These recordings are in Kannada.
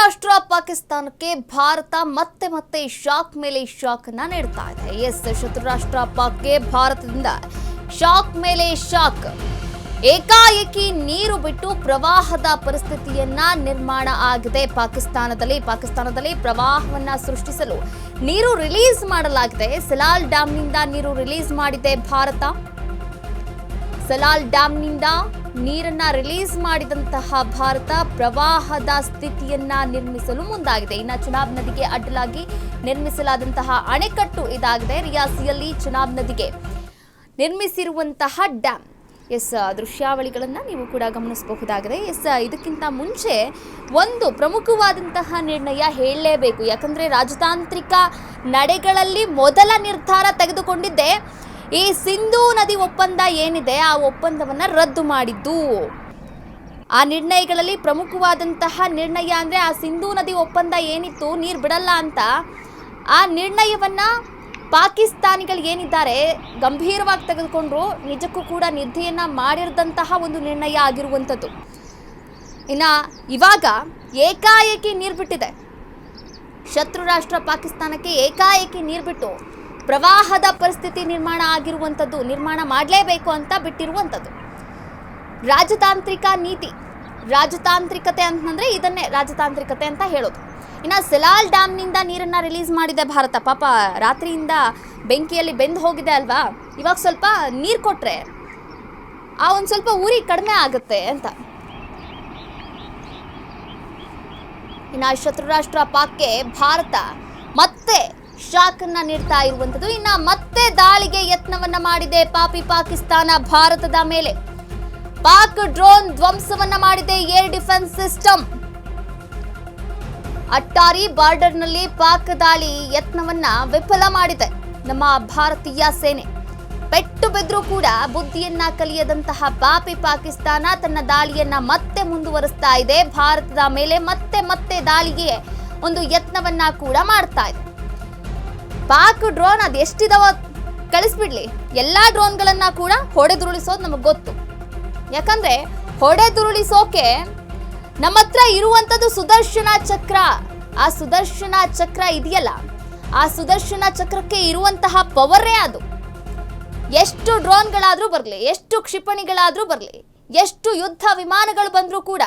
ರಾಷ್ಟ್ರ ಪಾಕಿಸ್ತಾನಕ್ಕೆ ಭಾರತ ಮತ್ತೆ ಮತ್ತೆ ಶಾಕ್ ಮೇಲೆ ಶಾಕ್ನ ನೀಡ್ತಾ ಇದೆ. ಎಸ್ ಶತ್ರು ರಾಷ್ಟ್ರ ಪಾಕ್ಗೆ ಭಾರತದಿಂದ ಶಾಕ್ ಮೇಲೆ ಶಾಕ್. ಏಕಾಏಕಿ ನೀರು ಬಿಟ್ಟು ಪ್ರವಾಹದ ಪರಿಸ್ಥಿತಿಯನ್ನ ನಿರ್ಮಾಣ ಆಗಿದೆ. ಪಾಕಿಸ್ತಾನದಲ್ಲಿ ಪಾಕಿಸ್ತಾನದಲ್ಲಿ ಪ್ರವಾಹವನ್ನ ಸೃಷ್ಟಿಸಲು ನೀರು ರಿಲೀಸ್ ಮಾಡಲಾಗಿದೆ. ಸಲಾಲ್ ಡ್ಯಾಂನಿಂದ ನೀರು ರಿಲೀಸ್ ಮಾಡಿದೆ ಭಾರತ. ಸಲಾಲ್ ಡ್ಯಾಂನಿಂದ ನೀರನ್ನ ರಿಲೀಸ್ ಮಾಡಿದಂತಹ ಭಾರತ ಪ್ರವಾಹದ ಸ್ಥಿತಿಯನ್ನ ನಿರ್ಮಿಸಲು ಮುಂದಾಗಿದೆ. ಇನ್ನು ಚುನಾಬ್ ನದಿಗೆ ಅಡ್ಡಲಾಗಿ ನಿರ್ಮಿಸಲಾದಂತಹ ಅಣೆಕಟ್ಟು ಇದಾಗಿದೆ. ರಿಯಾಸಿಯಲ್ಲಿ ಚುನಾಬ್ ನದಿಗೆ ನಿರ್ಮಿಸಿರುವಂತಹ ಡ್ಯಾಮ್ ಎಸ್, ದೃಶ್ಯಾವಳಿಗಳನ್ನು ನೀವು ಕೂಡ ಗಮನಿಸಬಹುದಾಗಿದೆ. ಎಸ್, ಇದಕ್ಕಿಂತ ಮುಂಚೆ ಒಂದು ಪ್ರಮುಖವಾದಂತಹ ನಿರ್ಣಯ ಹೇಳಲೇಬೇಕು. ಯಾಕಂದರೆ ರಾಜತಾಂತ್ರಿಕ ನಡೆಗಳಲ್ಲಿ ಮೊದಲ ನಿರ್ಧಾರ ತೆಗೆದುಕೊಂಡಿದ್ದೆ. ಈ ಸಿಂಧೂ ನದಿ ಒಪ್ಪಂದ ಏನಿದೆ, ಆ ಒಪ್ಪಂದವನ್ನು ರದ್ದು ಮಾಡಿದ್ದು. ಆ ನಿರ್ಣಯಗಳಲ್ಲಿ ಪ್ರಮುಖವಾದಂತಹ ನಿರ್ಣಯ ಅಂದರೆ ಆ ಸಿಂಧೂ ನದಿ ಒಪ್ಪಂದ ಏನಿತ್ತು, ನೀರು ಬಿಡಲ್ಲ ಅಂತ. ಆ ನಿರ್ಣಯವನ್ನ ಪಾಕಿಸ್ತಾನಿಗಳು ಏನಿದ್ದಾರೆ, ಗಂಭೀರವಾಗಿ ತೆಗೆದುಕೊಂಡ್ರು. ನಿಜಕ್ಕೂ ಕೂಡ ನಿದ್ದೆಯನ್ನ ಮಾಡಿರದಂತಹ ಒಂದು ನಿರ್ಣಯ ಆಗಿರುವಂಥದ್ದು. ಇನ್ನು ಇವಾಗ ಏಕಾಏಕಿ ನೀರು ಬಿಟ್ಟಿದೆ. ಶತ್ರು ರಾಷ್ಟ್ರ ಪಾಕಿಸ್ತಾನಕ್ಕೆ ಏಕಾಏಕಿ ನೀರು ಬಿಟ್ಟು ಪ್ರವಾಹದ ಪರಿಸ್ಥಿತಿ ನಿರ್ಮಾಣ ಆಗಿರುವಂಥದ್ದು, ನಿರ್ಮಾಣ ಮಾಡಲೇಬೇಕು ಅಂತ ಬಿಟ್ಟಿರುವಂಥದ್ದು. ರಾಜತಾಂತ್ರಿಕ ನೀತಿ, ರಾಜತಾಂತ್ರಿಕತೆ ಅಂತಂದರೆ ಇದನ್ನೇ ರಾಜತಾಂತ್ರಿಕತೆ ಅಂತ ಹೇಳೋದು. ಇನ್ನು ಸೆಲಾಲ್ ಡ್ಯಾಮ್ನಿಂದ ನೀರನ್ನು ರಿಲೀಸ್ ಮಾಡಿದೆ ಭಾರತ. ಪಾಪ ರಾತ್ರಿಯಿಂದ ಬೆಂಕಿಯಲ್ಲಿ ಬೆಂದು ಹೋಗಿದೆ ಅಲ್ವಾ? ಇವಾಗ ಸ್ವಲ್ಪ ನೀರು ಕೊಟ್ಟರೆ ಆ ಒಂದು ಸ್ವಲ್ಪ ಉರಿ ಕಡಿಮೆ ಆಗುತ್ತೆ ಅಂತ. ಇನ್ನು ಶತ್ರು ರಾಷ್ಟ್ರ ಪಾಕ್ಗೆ ಭಾರತ ಮತ್ತೆ ಶಾಕ್ ಅನ್ನ ನೀಡ್ತಾ ಇರುವಂತದ್ದು ಇನ್ನ ಮತ್ತೆ ದಾಳಿಗೆ ಯತ್ನವನ್ನ ಮಾಡಿದೆ ಪಾಪಿ ಪಾಕಿಸ್ತಾನ ಭಾರತದ ಮೇಲೆ. ಪಾಕ್ ಡ್ರೋನ್ ಧ್ವಂಸವನ್ನ ಮಾಡಿದೆ ಏರ್ ಡಿಫೆನ್ಸ್ ಸಿಸ್ಟಮ್. ಅಟ್ಟಾರಿ ಬಾರ್ಡರ್ನಲ್ಲಿ ಪಾಕ್ ದಾಳಿ ಯತ್ನವನ್ನ ವಿಫಲ ಮಾಡಿದೆ ನಮ್ಮ ಭಾರತೀಯ ಸೇನೆ. ಪೆಟ್ಟು ಬಿದ್ರೂ ಕೂಡ ಬುದ್ಧಿಯನ್ನ ಕಲಿಯದಂತಹ ಪಾಪಿ ಪಾಕಿಸ್ತಾನ ತನ್ನ ದಾಳಿಯನ್ನ ಮತ್ತೆ ಮುಂದುವರಿಸ್ತಾ ಇದೆ. ಭಾರತದ ಮೇಲೆ ಮತ್ತೆ ಮತ್ತೆ ದಾಳಿಗೆ ಒಂದು ಯತ್ನವನ್ನ ಕೂಡ ಮಾಡ್ತಾ ಇದೆ. ಪಾಕ್ ಡ್ರೋನ್ ಅದು ಎಷ್ಟಿದಾವ ಕಳಿಸ್ಬಿಡ್ಲಿ. ಎಲ್ಲಾ ಡ್ರೋನ್ಗಳನ್ನ ಕೂಡ ಹೊಡೆದುರುಳಿಸೋದು ನಮಗೆ ಗೊತ್ತು. ಯಾಕಂದ್ರೆ ಹೊಡೆದುರುಳಿಸೋಕೆ ನಮ್ಮ ಹತ್ರ ಇರುವಂಥದ್ದು ಸುದರ್ಶನ ಚಕ್ರ. ಆ ಸುದರ್ಶನ ಚಕ್ರ ಇದೆಯಲ್ಲ, ಆ ಸುದರ್ಶನ ಚಕ್ರಕ್ಕೆ ಇರುವಂತಹ ಪವರೇ ಅದು. ಎಷ್ಟು ಡ್ರೋನ್ಗಳಾದರೂ ಬರಲಿ, ಎಷ್ಟು ಕ್ಷಿಪಣಿಗಳಾದರೂ ಬರಲಿ, ಎಷ್ಟು ಯುದ್ಧ ವಿಮಾನಗಳು ಬಂದರೂ ಕೂಡ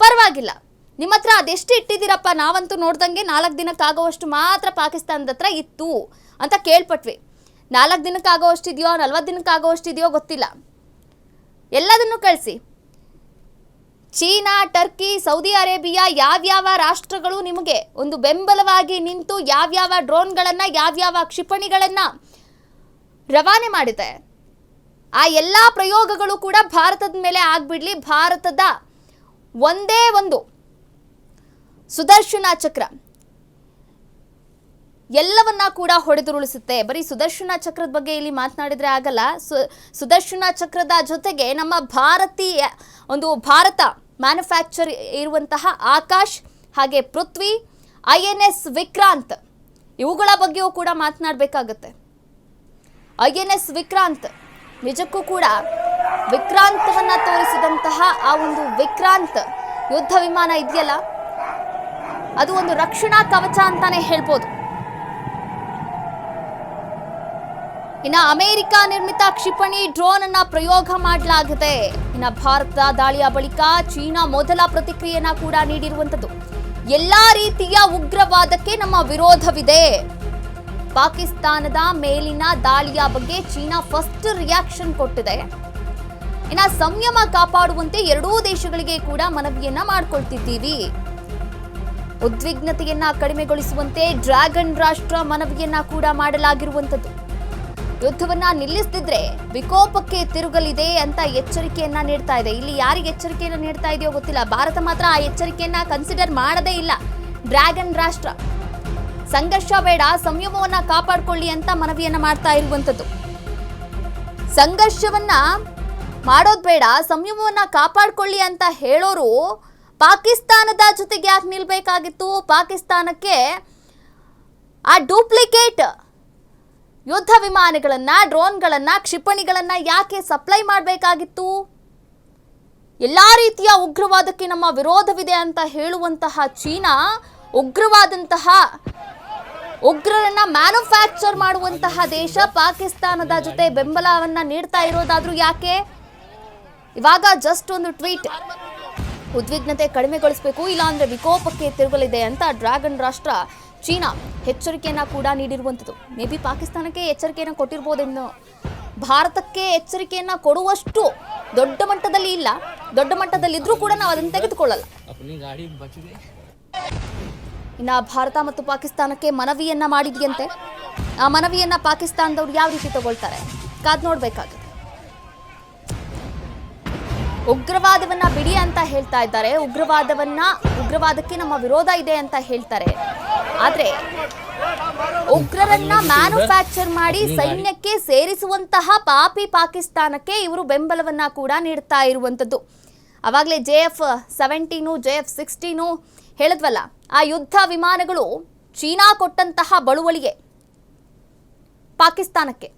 ಪರವಾಗಿಲ್ಲ. ನಿಮ್ಮ ಹತ್ರ ಅದೆಷ್ಟು ಇಟ್ಟಿದ್ದೀರಪ್ಪ? ನಾವಂತೂ ನೋಡ್ದಂಗೆ ನಾಲ್ಕು ದಿನಕ್ಕಾಗುವಷ್ಟು ಮಾತ್ರ ಪಾಕಿಸ್ತಾನದ ಹತ್ರ ಇತ್ತು ಅಂತ ಕೇಳ್ಪಟ್ವಿ. ನಾಲ್ಕು ದಿನಕ್ಕಾಗುವಷ್ಟಿದೆಯೋ ನಲ್ವತ್ತು ದಿನಕ್ಕಾಗುವಷ್ಟಿದೆಯೋ ಗೊತ್ತಿಲ್ಲ. ಎಲ್ಲದನ್ನು ಕಳಿಸಿ. ಚೀನಾ, ಟರ್ಕಿ, ಸೌದಿ ಅರೇಬಿಯಾ ಯಾವ್ಯಾವ ರಾಷ್ಟ್ರಗಳು ನಿಮಗೆ ಒಂದು ಬೆಂಬಲವಾಗಿ ನಿಂತು ಯಾವ್ಯಾವ ಡ್ರೋನ್ಗಳನ್ನು, ಯಾವ್ಯಾವ ಕ್ಷಿಪಣಿಗಳನ್ನು ರವಾನೆ ಮಾಡಿದೆ? ಆ ಎಲ್ಲ ಪ್ರಯೋಗಗಳು ಕೂಡ ಭಾರತದ ಮೇಲೆ ಆಗ್ಬಿಡ್ಲಿ. ಭಾರತದ ಒಂದೇ ಒಂದು ಸುದರ್ಶನ ಚಕ್ರ. ಎಲ್ಲವನ್ನ ಕೂಡ ಹೊಡೆದುರುಳಿಸುತ್ತೆ. ಬರೀ ಸುದರ್ಶನ ಚಕ್ರದ ಬಗ್ಗೆ ಇಲ್ಲಿ ಮಾತನಾಡಿದ್ರೆ ಆಗಲ್ಲ. ಸುದರ್ಶನ ಚಕ್ರದ ಜೊತೆಗೆ ನಮ್ಮ ಭಾರತೀಯ, ಒಂದು ಭಾರತ ಮ್ಯಾನುಫ್ಯಾಕ್ಚರ್ ಇರುವಂತಹ ಆಕಾಶ್ ಹಾಗೆ Prithvi, I N S Vikrant, ಇವುಗಳ ಬಗ್ಗೆಯೂ ಕೂಡ ಮಾತನಾಡಬೇಕಾಗತ್ತೆ. ಐ ಎನ್ ಎಸ್ ವಿಕ್ರಾಂತ್, ನಿಜಕ್ಕೂ ಕೂಡ ವಿಕ್ರಾಂತವನ್ನು ತೋರಿಸಿದಂತಹ ಆ ಒಂದು ವಿಕ್ರಾಂತ್ ಯುದ್ಧ ವಿಮಾನ ಇದೆಯಲ್ಲ? ಅದು ಒಂದು ರಕ್ಷಣಾ ಕವಚ ಅಂತಾನೆ ಹೇಳ್ಬೋದು. ಇನ್ನು ಅಮೆರಿಕ ನಿರ್ಮಿತ ಕ್ಷಿಪಣಿ ಡ್ರೋನ್ ಅನ್ನ ಪ್ರಯೋಗ ಮಾಡಲಾಗಿದೆ. ಇನ್ನು ಭಾರತ ದಾಳಿಯ ಬಳಿಕ ಚೀನಾ ಮೊದಲ ಪ್ರತಿಕ್ರಿಯೆಯನ್ನ ಕೂಡ ನೀಡಿರುವಂತದ್ದು ಎಲ್ಲಾ ರೀತಿಯ ಉಗ್ರವಾದಕ್ಕೆ ನಮ್ಮ ವಿರೋಧವಿದೆ. ಪಾಕಿಸ್ತಾನದ ಮೇಲಿನ ದಾಳಿಯ ಬಗ್ಗೆ ಚೀನಾ ಫಸ್ಟ್ ರಿಯಾಕ್ಷನ್ ಕೊಟ್ಟಿದೆ. ಇನ್ನ ಸಂಯಮ ಕಾಪಾಡುವಂತೆ ಎರಡೂ ದೇಶಗಳಿಗೆ ಕೂಡ ಮನವಿಯನ್ನ ಮಾಡ್ಕೊಳ್ತಿದ್ದೀವಿ. ಉದ್ವಿಗ್ನತೆಯನ್ನ ಕಡಿಮೆಗೊಳಿಸುವಂತೆ ಡ್ರ್ಯಾಗನ್ ರಾಷ್ಟ್ರ ಮನವಿಯನ್ನ ಕೂಡ ಮಾಡಲಾಗಿರುವಂತದ್ದು ಯುದ್ಧವನ್ನ ನಿಲ್ಲಿಸದಿದ್ರೆ ವಿಕೋಪಕ್ಕೆ ತಿರುಗಲಿದೆ ಅಂತ ಎಚ್ಚರಿಕೆಯನ್ನ ನೀಡ್ತಾ ಇದೆ. ಇಲ್ಲಿ ಯಾರಿಗೆ ಎಚ್ಚರಿಕೆಯನ್ನ ನೀಡ್ತಾ ಇದೆಯೋ ಗೊತ್ತಿಲ್ಲ. ಭಾರತ ಮಾತ್ರ ಆ ಎಚ್ಚರಿಕೆಯನ್ನ ಕನ್ಸಿಡರ್ ಮಾಡದೇ ಇಲ್ಲ. ಡ್ರ್ಯಾಗನ್ ರಾಷ್ಟ್ರ. ಸಂಘರ್ಷ ಬೇಡ, ಸಂಯಮವನ್ನ ಕಾಪಾಡಿಕೊಳ್ಳಿ ಅಂತ ಮನವಿಯನ್ನ ಮಾಡ್ತಾ ಇರುವಂಥದ್ದು. ಸಂಘರ್ಷವನ್ನ ಮಾಡೋದು ಬೇಡ, ಸಂಯಮವನ್ನ ಕಾಪಾಡಿಕೊಳ್ಳಿ ಅಂತ ಹೇಳೋರು ಪಾಕಿಸ್ತಾನದ ಜೊತೆಗೆ ಯಾಕೆ ನಿಲ್ಬೇಕಾಗಿತ್ತು? ಪಾಕಿಸ್ತಾನಕ್ಕೆ ಆ ಡೂಪ್ಲಿಕೇಟ್ ಯುದ್ಧ ವಿಮಾನಗಳನ್ನ, ಡ್ರೋನ್ಗಳನ್ನ, ಕ್ಷಿಪಣಿಗಳನ್ನ ಯಾಕೆ ಸಪ್ಲೈ ಮಾಡಬೇಕಾಗಿತ್ತು? ಎಲ್ಲಾ ರೀತಿಯ ಉಗ್ರವಾದಕ್ಕೆ ನಮ್ಮ ವಿರೋಧವಿದೆ ಅಂತ ಹೇಳುವಂತಹ ಚೀನಾ, ಉಗ್ರವಾದಂತಹ ಉಗ್ರರನ್ನ ಮ್ಯಾನುಫ್ಯಾಕ್ಚರ್ ಮಾಡುವಂತಹ ದೇಶ ಪಾಕಿಸ್ತಾನದ ಜೊತೆ ಬೆಂಬಲವನ್ನ ನೀಡ್ತಾ ಇರೋದಾದ್ರೂ ಯಾಕೆ? ಇವಾಗ ಜಸ್ಟ್ ಒಂದು ಟ್ವೀಟ್. ಉದ್ವಿಗ್ನತೆ ಕಡಿಮೆಗೊಳಿಸಬೇಕು, ಇಲ್ಲಾಂದರೆ ವಿಕೋಪಕ್ಕೆ ತಿರುಗಲಿದೆ ಅಂತ ಡ್ರ್ಯಾಗನ್ ರಾಷ್ಟ್ರ ಚೀನಾ ಎಚ್ಚರಿಕೆಯನ್ನು ಕೂಡ ನೀಡಿರುವಂಥದ್ದು. ಮೇ ಬಿ ಪಾಕಿಸ್ತಾನಕ್ಕೆ ಎಚ್ಚರಿಕೆಯನ್ನು ಕೊಟ್ಟಿರ್ಬೋದೆನ್ನು ಭಾರತಕ್ಕೆ ಎಚ್ಚರಿಕೆಯನ್ನು ಕೊಡುವಷ್ಟು ದೊಡ್ಡ ಮಟ್ಟದಲ್ಲಿ ಇಲ್ಲ. ದೊಡ್ಡ ಮಟ್ಟದಲ್ಲಿದ್ದರೂ ಕೂಡ ನಾವು ಅದನ್ನು ತೆಗೆದುಕೊಳ್ಳಲ್ಲ. ಇನ್ನು ಭಾರತ ಮತ್ತು ಪಾಕಿಸ್ತಾನಕ್ಕೆ ಮನವಿಯನ್ನು ಮಾಡಿದೆಯಂತೆ. ಆ ಮನವಿಯನ್ನು ಪಾಕಿಸ್ತಾನದವ್ರು ಯಾವ ರೀತಿ ತಗೊಳ್ತಾರೆ? ಕಾದು ನೋಡಬೇಕಾಗುತ್ತೆ. ಉಗ್ರವಾದವನ್ನ ಬಿಡಿ ಅಂತ ಹೇಳ್ತಾ ಇದ್ದಾರೆ. ಉಗ್ರವಾದವನ್ನ, ಉಗ್ರವಾದಕ್ಕೆ ನಮ್ಮ ವಿರೋಧ ಇದೆ ಅಂತ ಹೇಳ್ತಾರೆ. ಆದ್ರೆ ಉಗ್ರರನ್ನ ಮ್ಯಾನುಫ್ಯಾಕ್ಚರ್ ಮಾಡಿ ಸೈನ್ಯಕ್ಕೆ ಸೇರಿಸುವಂತಹ ಪಾಪಿ ಪಾಕಿಸ್ತಾನಕ್ಕೆ ಇವರು ಬೆಂಬಲವನ್ನ ಕೂಡ ನೀಡ್ತಾ ಇರುವಂಥದ್ದು. ಅವಾಗಲೇ J F seventeen J F sixteen ಹೇಳಿದ್ವಲ್ಲ, ಆ ಯುದ್ಧ ವಿಮಾನಗಳು ಚೀನಾ ಕೊಟ್ಟಂತಹ ಬಳುವಳಿಗೆ ಪಾಕಿಸ್ತಾನಕ್ಕೆ.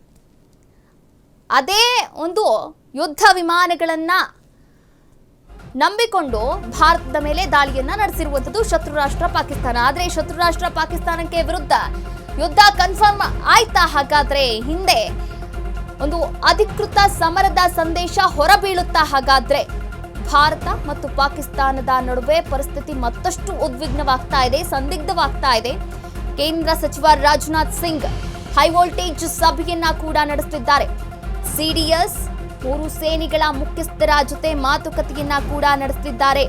ಅದೇ ಒಂದು ಯುದ್ಧ ವಿಮಾನಗಳನ್ನ ನಂಬಿಕೊಂಡು ಭಾರತದ ಮೇಲೆ ದಾಳಿಯನ್ನ ನಡೆಸಿರುವಂತದ್ದು ಶತ್ರು ರಾಷ್ಟ್ರ ಪಾಕಿಸ್ತಾನ. ಆದ್ರೆ ಶತ್ರು ರಾಷ್ಟ್ರ ಪಾಕಿಸ್ತಾನಕ್ಕೆ ವಿರುದ್ಧ ಯುದ್ಧ ಕನ್ಫರ್ಮ್ ಆಯ್ತಾ? ಹಾಗಾದ್ರೆ ಹಿಂದೆ ಒಂದು ಅಧಿಕೃತ ಸಮರದ ಸಂದೇಶ ಹೊರಬೀಳುತ್ತಾ? ಹಾಗಾದ್ರೆ ಭಾರತ ಮತ್ತು ಪಾಕಿಸ್ತಾನದ ನಡುವೆ ಪರಿಸ್ಥಿತಿ ಮತ್ತಷ್ಟು ಉದ್ವಿಗ್ನವಾಗ್ತಾ ಇದೆ, ಸಂದಿಗ್ಧವಾಗ್ತಾ ಇದೆ. ಕೇಂದ್ರ ಸಚಿವ ರಾಜನಾಥ್ ಸಿಂಗ್ ಹೈ ವೋಲ್ಟೇಜ್ ಸಭೆಯನ್ನ ಕೂಡ ನಡೆಸುತ್ತಿದ್ದಾರೆ ಸಿಡಿಎಸ್ ಮೂರು ಸೇನೆಗಳ ಮುಖ್ಯಸ್ಥರ ಜೊತೆ ಮಾತುಕತೆಯನ್ನ ಕೂಡ ನಡೆಸಿದ್ದಾರೆ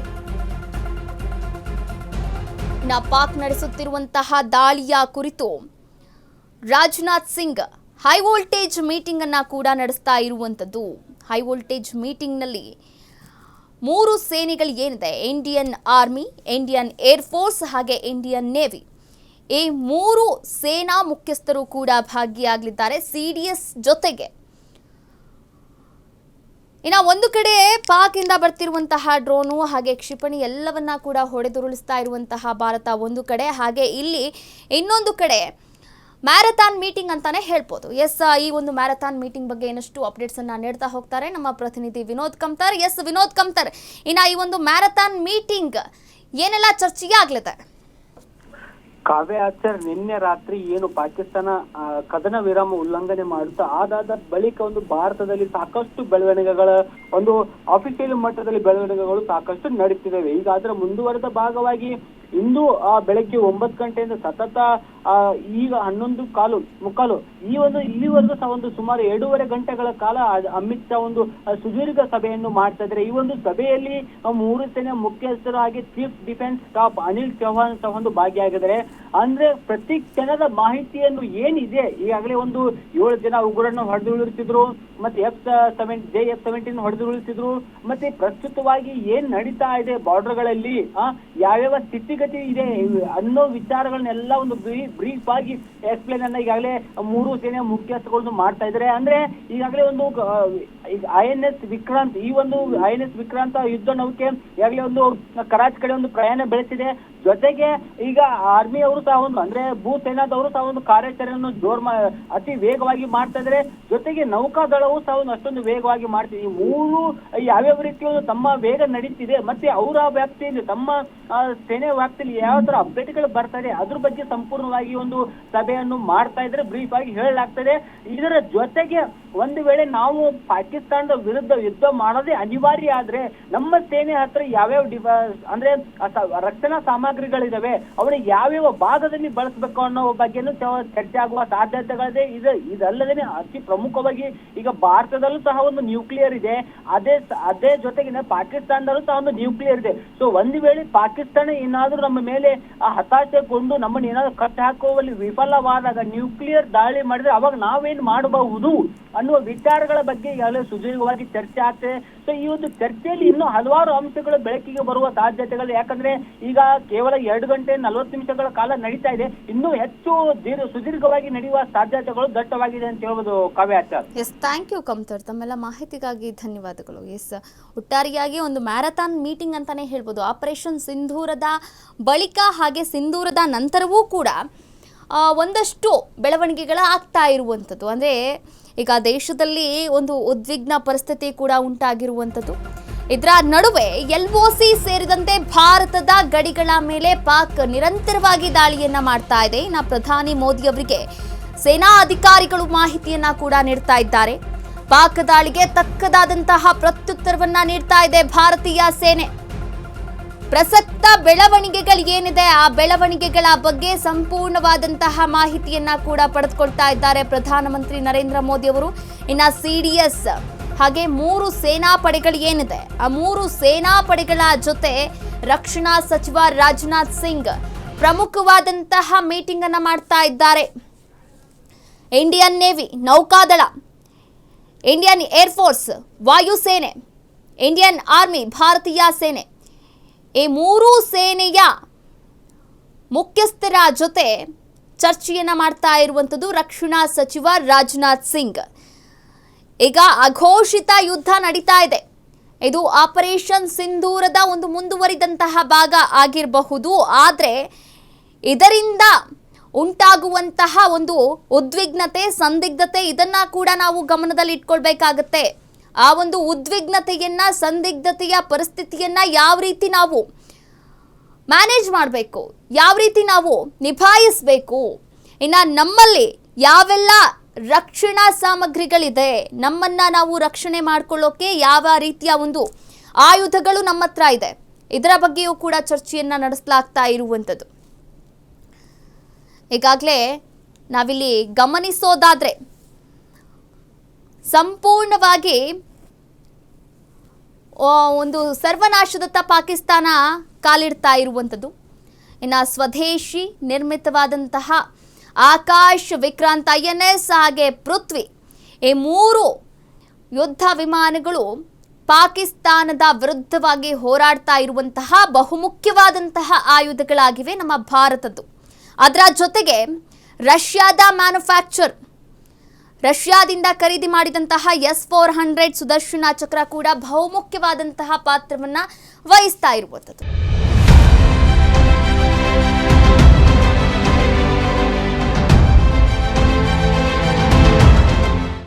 ಪಾಕ್ ನಡೆಸುತ್ತಿರುವಂತಹ ದಾಳಿಯ ಕುರಿತು Rajnath Singh high voltage meeting ಅನ್ನ ಕೂಡ ನಡೆಸ್ತಾ ಇರುವಂಥದ್ದು. ಹೈ ವೋಲ್ಟೇಜ್ ಮೀಟಿಂಗ್ನಲ್ಲಿ ಮೂರು ಸೇನೆಗಳು ಏನಿದೆ? Indian army, Indian air force ಹಾಗೆ ಇಂಡಿಯನ್ ನೇವಿ. ಈ ಮೂರು ಸೇನಾ ಮುಖ್ಯಸ್ಥರು ಕೂಡ ಭಾಗಿಯಾಗಲಿದ್ದಾರೆ. ಸಿ ಡಿ ಎಸ್ ಜೊತೆಗೆ ಇನ್ನು ಒಂದು ಕಡೆ ಪಾಕ್ ಇಂದ ಬರ್ತಿರುವಂತಹ ಡ್ರೋನು ಹಾಗೆ ಕ್ಷಿಪಣಿ ಎಲ್ಲವನ್ನ ಕೂಡ ಹೊಡೆದುರುಳಿಸ್ತಾ ಇರುವಂತಹ ಭಾರತ ಒಂದು ಕಡೆ. ಹಾಗೆ ಇಲ್ಲಿ ಇನ್ನೊಂದು ಕಡೆ ಮ್ಯಾರಥಾನ್ ಮೀಟಿಂಗ್ ಅಂತಾನೆ ಹೇಳ್ಬೋದು. ಎಸ್ ಈ ಒಂದು ಮ್ಯಾರಥಾನ್ ಮೀಟಿಂಗ್ ಬಗ್ಗೆ ಏನಷ್ಟು ಅಪ್ಡೇಟ್ಸ್ ಅನ್ನ ನೀಡ್ತಾ ಹೋಗ್ತಾರೆ ನಮ್ಮ ಪ್ರತಿನಿಧಿ ವಿನೋದ್ ಕಮ್ತಾರ್ ಎಸ್, ವಿನೋದ್ ಕಮ್ತಾರ್ ಇನ್ನು ಈ ಒಂದು ಮ್ಯಾರಥಾನ್ ಮೀಟಿಂಗ್ ಏನೆಲ್ಲ ಚರ್ಚೆಗೆ ಆಗ್ಲಿದೆ ಕಾವ್ಯ ಆಚಾರ್ ನಿನ್ನೆ ರಾತ್ರಿ ಏನು ಪಾಕಿಸ್ತಾನ ಕದನ ವಿರಾಮ ಉಲ್ಲಂಘನೆ ಮಾಡುತ್ತಾ ಆದಾದ ಬಳಿಕ ಒಂದು ಭಾರತದಲ್ಲಿ ಸಾಕಷ್ಟು ಬೆಳವಣಿಗೆಗಳ, ಒಂದು ಅಫಿಷಿಯಲ್ ಮಟ್ಟದಲ್ಲಿ ಬೆಳವಣಿಗೆಗಳು ಸಾಕಷ್ಟು ನಡೀತಿದ್ದಾವೆ ಈಗ ಅದರ ಮುಂದುವರೆದ ಭಾಗವಾಗಿ ಇಂದು, ಆ, ಬೆಳಗ್ಗೆ ಒಂಬತ್ತು ಗಂಟೆಯಿಂದ ಸತತ ಈಗ ಹನ್ನೊಂದು ಕಾಲು, ಮುಕ್ಕಾಲು, ಈ ಒಂದು, ಇಲ್ಲಿವರೆಗೂ ಸಹ ಒಂದು ಸುಮಾರು ಎರಡೂವರೆ ಗಂಟೆಗಳ ಕಾಲ ಆ- ಅಮಿತ್ ಶಾ ಒಂದು ಸುದೀರ್ಘ ಸಭೆಯನ್ನು ಮಾಡ್ತಾ ಇದ್ದಾರೆ. ಈ ಒಂದು ಸಭೆಯಲ್ಲಿ ಮೂರು ಸೇನೆ ಮುಖ್ಯಸ್ಥರು ಹಾಗೆ chief defence staff Anil Chauhan ಸಹ ಒಂದು ಭಾಗಿಯಾಗಿದ್ದಾರೆ. ಅಂದ್ರೆ ಪ್ರತಿ ಕ್ಷಣದ ಮಾಹಿತಿಯನ್ನು ಏನಿದೆ? ಈಗಾಗಲೇ ಒಂದು ಏಳು ಜನ ಉಗ್ರರನ್ನು ಹೊಡೆದು ಉಳಿಸಿದ್ರು ಮತ್ತೆ F seven J F seventeen ಹೊಡೆದು ಉಳಿಸಿದ್ರು ಮತ್ತೆ ಪ್ರಸ್ತುತವಾಗಿ ಏನ್ ನಡೀತಾ ಇದೆ ಬಾರ್ಡರ್ಗಳಲ್ಲಿ ಆ, ಯಾವ್ಯಾವ ಸ್ಥಿತಿಗತಿ ಇದೆ ಅನ್ನೋ ವಿಚಾರಗಳನ್ನೆಲ್ಲ ಒಂದು ಬ್ರೀಫ್ ಆಗಿ ಎಕ್ಸ್ಪ್ಲೇನ್ ಅನ್ನ ಈಗಾಗಲೇ ಮೂರು ಸೇನೆ ಮುಖ್ಯಸ್ಥಗಳನ್ನು ಮಾಡ್ತಾ ಇದ್ದಾರೆ ಅಂದ್ರೆ ಈಗಾಗಲೇ ಒಂದು ಈಗ ಐ ಎನ್ ಎಸ್ ವಿಕ್ರಾಂತ್, ಈ ಒಂದು ಐ ಎನ್ ಎಸ್ ವಿಕ್ರಾಂತ ಯುದ್ಧ ನೌಕೆ ಈಗಾಗಲೇ ಒಂದು ಕರಾಚಿ ಕಡೆ ಒಂದು ಪ್ರಯಾಣ ಬೆಳೆಸಿದೆ. ಜೊತೆಗೆ ಈಗ ಆರ್ಮಿ ಅವರು ಸಹ ಒಂದು, ಅಂದ್ರೆ ಭೂ ಸೇನಾದವರು ಸಹ ಒಂದು ಕಾರ್ಯಾಚರಣೆಯನ್ನು ಜೋರ್ ಅತಿ ವೇಗವಾಗಿ ಮಾಡ್ತಾ ಇದ್ದಾರೆ ಜೊತೆಗೆ ನೌಕಾದಳವು ಸಹ ಒಂದು ಅಷ್ಟೊಂದು ವೇಗವಾಗಿ ಮಾಡ್ತಿದೆ. ಈ ಮೂರು ಯಾವ್ಯಾವ ರೀತಿ ಒಂದು ತಮ್ಮ ವೇಗ ನಡೀತಿದೆ, ಮತ್ತೆ ಅವರ ವ್ಯಾಪ್ತಿಯಲ್ಲಿ ತಮ್ಮ ಸೇನೆ ವ್ಯಾಪ್ತಿಯಲ್ಲಿ ಯಾವ ತರ ಅಪ್ಡೇಟ್ಗಳು ಬರ್ತಾ ಇದೆ, ಅದ್ರ ಬಗ್ಗೆ ಸಂಪೂರ್ಣವಾಗಿ ಒಂದು ಸಭೆಯನ್ನು ಮಾಡ್ತಾ ಇದ್ರೆ ಬ್ರೀಫ್ ಆಗಿ ಹೇಳಲಾಗ್ತದೆ. ಇದರ ಜೊತೆಗೆ ಒಂದು ವೇಳೆ ನಾವು ಪಾಕಿಸ್ತಾನದ ವಿರುದ್ಧ ಯುದ್ಧ ಮಾಡೋದೇ ಅನಿವಾರ್ಯ ಆದ್ರೆ ನಮ್ಮ ಸೇನೆ ಹತ್ರ ಯಾವ್ಯಾವ ಡಿವ, ಅಂದ್ರೆ ರಕ್ಷಣಾ ಸಾಮಗ್ರಿಗಳಿದಾವೆ ಯಾವ ಯಾವ್ಯಾವ ಭಾಗದಲ್ಲಿ ಬಳಸಬೇಕು ಅನ್ನೋ ಬಗ್ಗೆನೂ ಚರ್ಚೆ ಆಗುವ ಸಾಧ್ಯತೆಗಳಿದೆ. ಇದು ಇದಲ್ಲದೆ ಅತಿ ಪ್ರಮುಖವಾಗಿ ಈಗ ಭಾರತದಲ್ಲೂ ಸಹ ಒಂದು ನ್ಯೂಕ್ಲಿಯರ್ ಇದೆ. ಅದೇ ಅದೇ ಜೊತೆಗಿನ ಪಾಕಿಸ್ತಾನದಲ್ಲೂ ಸಹ ಒಂದು ನ್ಯೂಕ್ಲಿಯರ್ ಇದೆ. ಸೊ ಒಂದು ವೇಳೆ ಪಾಕಿಸ್ತಾನ ಏನಾದ್ರೂ ನಮ್ಮ ಮೇಲೆ ಆ ಹತಾಶೆಗೊಂಡು ನಮ್ಮನ್ನ ಏನಾದ್ರು ಕಟ್ ಹಾಕುವಲ್ಲಿ ವಿಫಲವಾದಾಗ ನ್ಯೂಕ್ಲಿಯರ್ ದಾಳಿ ಮಾಡಿದ್ರೆ ಅವಾಗ ನಾವೇನ್ ಮಾಡಬಹುದು ಅನ್ನುವ ವಿಚಾರಗಳ ಬಗ್ಗೆ ಈಗಾಗಲೇ ಸುದೀರ್ಘವಾಗಿ ಚರ್ಚೆ ಆಗ್ತದೆ. ಸೊ ಈ ಒಂದು ಚರ್ಚೆಯಲ್ಲಿ ಇನ್ನೂ ಹಲವಾರು ಅಂಶಗಳು ಬೆಳಕಿಗೆ ಬರುವ ಸಾಧ್ಯತೆಗಳು. ಯಾಕಂದ್ರೆ ಈಗ ಕೇವಲ ಎರಡು ಗಂಟೆ ನಲವತ್ತು ನಿಮಿಷಗಳ ಕಾಲ ನಡೀತಾ ಇದೆ. ಇನ್ನೂ ಹೆಚ್ಚು ದೀರ್ಘ ಸುದೀರ್ಘವಾಗಿ ನಡೆಯುವ ಸಾಧ್ಯತೆಗಳು ದಟ್ಟವಾಗಿದೆ ಅಂತ ಹೇಳ್ಬೋದು Kavya yes thank you Kamtar ತಮ್ಮೆಲ್ಲ ಮಾಹಿತಿಗಾಗಿ ಧನ್ಯವಾದಗಳು. ಎಸ್ ಒಟ್ಟಾರೆಯಾಗಿ ಒಂದು ಮ್ಯಾರಥಾನ್ ಮೀಟಿಂಗ್ ಅಂತಾನೆ ಹೇಳ್ಬೋದು. ಆಪರೇಷನ್ ಸಿಂಧೂರದ ಬಳಿಕ ಹಾಗೆ ಸಿಂಧೂರದ ನಂತರವೂ ಕೂಡ ಒಂದಷ್ಟು ಬೆಳವಣಿಗೆಗಳ ಆಗ್ತಾ ಇರುವಂಥದ್ದು. ಅಂದರೆ ಈಗ ದೇಶದಲ್ಲಿ ಒಂದು ಉದ್ವಿಗ್ನ ಪರಿಸ್ಥಿತಿ ಕೂಡ ಉಂಟಾಗಿರುವಂಥದ್ದು. ಇದರ ನಡುವೆ ಎಲ್ಒಸಿ ಸೇರಿದಂತೆ ಭಾರತದ ಗಡಿಗಳ ಮೇಲೆ ಪಾಕ್ ನಿರಂತರವಾಗಿ ದಾಳಿಯನ್ನ ಮಾಡ್ತಾ ಇದೆ. ಇನ್ನು ಪ್ರಧಾನಿ ಮೋದಿ ಅವರಿಗೆ ಸೇನಾ ಅಧಿಕಾರಿಗಳು ಮಾಹಿತಿಯನ್ನ ಕೂಡ ನೀಡ್ತಾ ಇದ್ದಾರೆ. ಪಾಕ್ ದಾಳಿಗೆ ತಕ್ಕದಾದಂತಹ ಪ್ರತ್ಯುತ್ತರವನ್ನ ನೀಡ್ತಾ ಇದೆ ಭಾರತೀಯ ಸೇನೆ. ಪ್ರಸಕ್ತ ಬೆಳವಣಿಗೆಗಳು ಏನಿದೆ, ಆ ಬೆಳವಣಿಗೆಗಳ ಬಗ್ಗೆ ಸಂಪೂರ್ಣವಾದಂತಹ ಮಾಹಿತಿಯನ್ನ ಕೂಡ ಪಡೆದುಕೊಳ್ತಾ ಇದ್ದಾರೆ ಪ್ರಧಾನಮಂತ್ರಿ ನರೇಂದ್ರ ಮೋದಿ ಅವರು. ಇನ್ನ ಸಿಡಿಎಸ್ ಹಾಗೆ ಮೂರು ಸೇನಾ ಪಡೆಗಳು ಏನಿದೆ, ಆ ಮೂರು ಸೇನಾ ಪಡೆಗಳ ಜೊತೆ ರಕ್ಷಣಾ ಸಚಿವ ರಾಜನಾಥ್ ಸಿಂಗ್ ಪ್ರಮುಖವಾದಂತಹ ಮೀಟಿಂಗ್ ಅನ್ನ ಮಾಡ್ತಾ ಇದ್ದಾರೆ. ಇಂಡಿಯನ್ ನೇವಿ ನೌಕಾದಳ, ಇಂಡಿಯನ್ ಏರ್ಫೋರ್ಸ್ ವಾಯುಸೇನೆ, ಇಂಡಿಯನ್ ಆರ್ಮಿ ಭಾರತೀಯ ಸೇನೆ. ಈ ಮೂರೂ ಸೇನೆಯ ಮುಖ್ಯಸ್ಥರ ಜೊತೆ ಚರ್ಚೆಯನ್ನ ಮಾಡ್ತಾ ಇರುವಂಥದ್ದು ರಕ್ಷಣಾ ಸಚಿವ ರಾಜನಾಥ್ ಸಿಂಗ್. ಈಗ ಅಘೋಷಿತ ಯುದ್ಧ ನಡೀತಾ ಇದೆ. ಇದು ಆಪರೇಷನ್ ಸಿಂಧೂರದ ಒಂದು ಮುಂದುವರಿದಂತಹ ಭಾಗ ಆಗಿರಬಹುದು. ಆದರೆ ಇದರಿಂದ ಉಂಟಾಗುವಂತಹ ಒಂದು ಉದ್ವಿಗ್ನತೆ, ಸಂದಿಗ್ಧತೆ ಇದನ್ನ ಕೂಡ ನಾವು ಗಮನದಲ್ಲಿ ಇಟ್ಕೊಳ್ಬೇಕಾಗತ್ತೆ ಆ ಒಂದು ಉದ್ವಿಗ್ನತೆಯನ್ನ, ಸಂದಿಗ್ಧತೆಯ ಪರಿಸ್ಥಿತಿಯನ್ನ ಯಾವ ರೀತಿ ನಾವು ಮ್ಯಾನೇಜ್ ಮಾಡಬೇಕು, ಯಾವ ರೀತಿ ನಾವು ನಿಭಾಯಿಸಬೇಕು, ಇನ್ನು ನಮ್ಮಲ್ಲಿ ಯಾವೆಲ್ಲ ರಕ್ಷಣಾ ಸಾಮಗ್ರಿಗಳಿದೆ, ನಮ್ಮನ್ನ ನಾವು ರಕ್ಷಣೆ ಮಾಡ್ಕೊಳ್ಳೋಕೆ ಯಾವ ರೀತಿಯ ಒಂದು ಆಯುಧಗಳು ನಮ್ಮ ಹತ್ರ ಇದೆ, ಇದರ ಬಗ್ಗೆಯೂ ಕೂಡ ಚರ್ಚೆಯನ್ನ ನಡೆಸಲಾಗ್ತಾ ಇರುವಂಥದ್ದು. ಈಗಾಗಲೇ ನಾವಿಲ್ಲಿ ಗಮನಿಸೋದಾದ್ರೆ ಸಂಪೂರ್ಣವಾಗಿ ಒಂದು ಸರ್ವನಾಶದತ್ತ ಪಾಕಿಸ್ತಾನ ಕಾಲಿಡ್ತಾ ಇರುವಂಥದ್ದು. ಇನ್ನು ಸ್ವದೇಶಿ ನಿರ್ಮಿತವಾದಂತಹ Akash Vikrant I N S ಹಾಗೆ ಪೃಥ್ವಿ, ಈ ಮೂರು ಯುದ್ಧ ವಿಮಾನಗಳು ಪಾಕಿಸ್ತಾನದ ವಿರುದ್ಧವಾಗಿ ಹೋರಾಡ್ತಾ ಇರುವಂತಹ ಬಹುಮುಖ್ಯವಾದಂತಹ ಆಯುಧಗಳಾಗಿವೆ ನಮ್ಮ ಭಾರತದ್ದು. ಅದರ ಜೊತೆಗೆ ರಷ್ಯಾದ ಮ್ಯಾನುಫ್ಯಾಕ್ಚರ್ ರಷ್ಯಾದಿಂದ ಖರೀದಿ ಮಾಡಿದಂತಹ ಎಸ್ ಫೋರ್ ಹಂಡ್ರೆಡ್ ಸುದರ್ಶನ ಚಕ್ರ ಕೂಡ ಬಹುಮುಖ್ಯವಾದಂತಹ ಪಾತ್ರವನ್ನ ವಹಿಸ್ತಾ ಇರುವಂಥದ್ದು.